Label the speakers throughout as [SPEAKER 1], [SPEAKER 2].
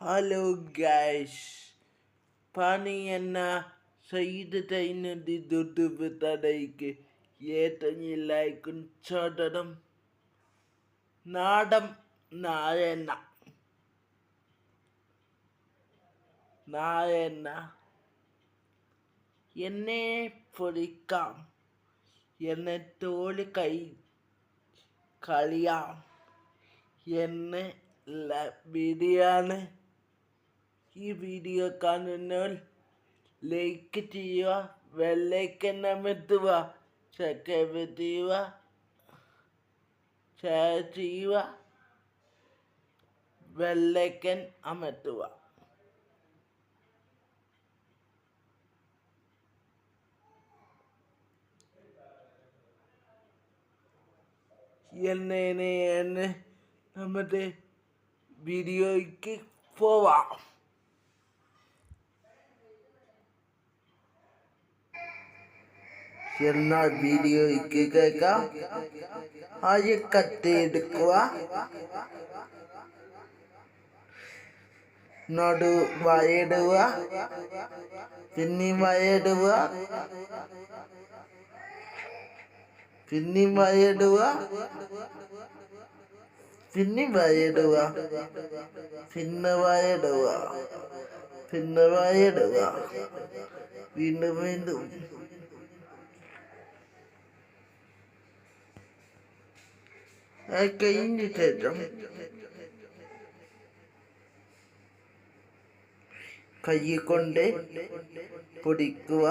[SPEAKER 1] Hello guys പണി എന്ന സയ്യിദ് തൈനതി ദുർദുബിത്തടയ്ക്ക് ഏറ്റവും ലൈക്കും ചോദനം നാടൻ നായന നായന എന്നെ പൊളിക്കാം എന്നെ തോല് കൈ കളിയാം എന്ന് വീഡിയോയാണ് ഈ വീഡിയോ കാണുന്നവർ ലൈക്ക് ചെയ്യുക വെള്ളൈക്കൻ അമർത്തുക സബ്സ്ക്രൈബ് ചെയ്യുക ഷെയർ ചെയ്യുക വെള്ളൈക്കൻ അമർത്തുക. എന്നേനെ നമ്മുടെ വീഡിയോയ്ക്ക് പോവാം. എന്നാൽ വീഡിയോയ്ക്ക് കേൾക്കാം ആദ്യം കത്തിയെടുക്കുക നടു വയടുക പിന്നെ വയടുക പിന്നെ വയടുക പിന്നെ വയടുക പിന്നെ വയടുക പിന്നെ വയടുക വീണ്ടും വീണ്ടും. അത് കഴിഞ്ഞ ശേഷം കൈ കൊണ്ട് പൊടിക്കുക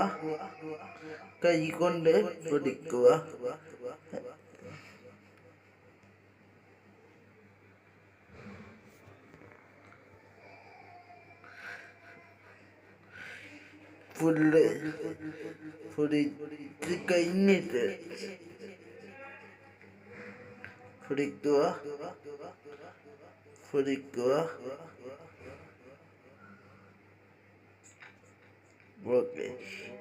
[SPEAKER 1] കൈ കൊണ്ട് പൊടിക്കുക ഫുള്ള് പൊടിച്ച് കഴിഞ്ഞിട്ട് Frigor, Frigor, Frigor,